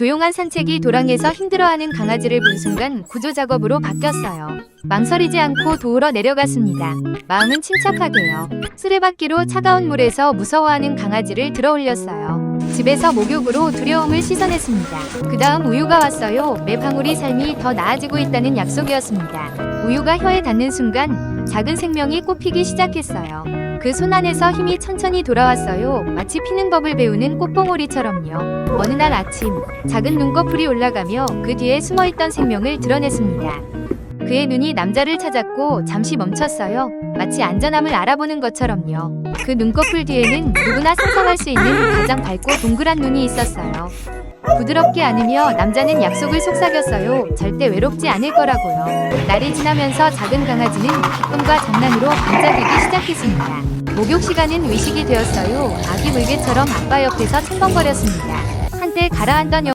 조용한 산책이 도랑에서 힘들어하는 강아지를 본 순간 구조 작업으로 바뀌었어요. 망설이지 않고 도우러 내려갔습니다. 마음은 침착하게요. 수레바퀴로 차가운 물에서 무서워하는 강아지를 들어 올렸어요. 집에서 목욕으로 두려움을 씻어냈습니다. 그 다음 우유가 왔어요. 매 방울이 삶이 더 나아지고 있다는 약속이었습니다. 우유가 혀에 닿는 순간 작은 생명이 꽃피기 시작했어요. 그 손 안에서 힘이 천천히 돌아왔어요. 마치 피는 법을 배우는 꽃봉오리처럼요. 어느 날 아침, 작은 눈꺼풀이 올라가며 그 뒤에 숨어있던 생명을 드러냈습니다. 그의 눈이 남자를 찾았고 잠시 멈췄어요. 마치 안전함을 알아보는 것처럼요. 그 눈꺼풀 뒤에는 누구나 상상할 수 있는 가장 밝고 동그란 눈이 있었어요. 부드럽게 안으며 남자는 약속을 속삭였어요. 절대 외롭지 않을 거라고요. 날이 지나면서 작은 강아지는 기쁨과 장난으로 반짝이기 시작했습니다. 목욕 시간은 의식이 되었어요. 아기 물개처럼 아빠 옆에서 첨벙거렸습니다. 한때 가라앉던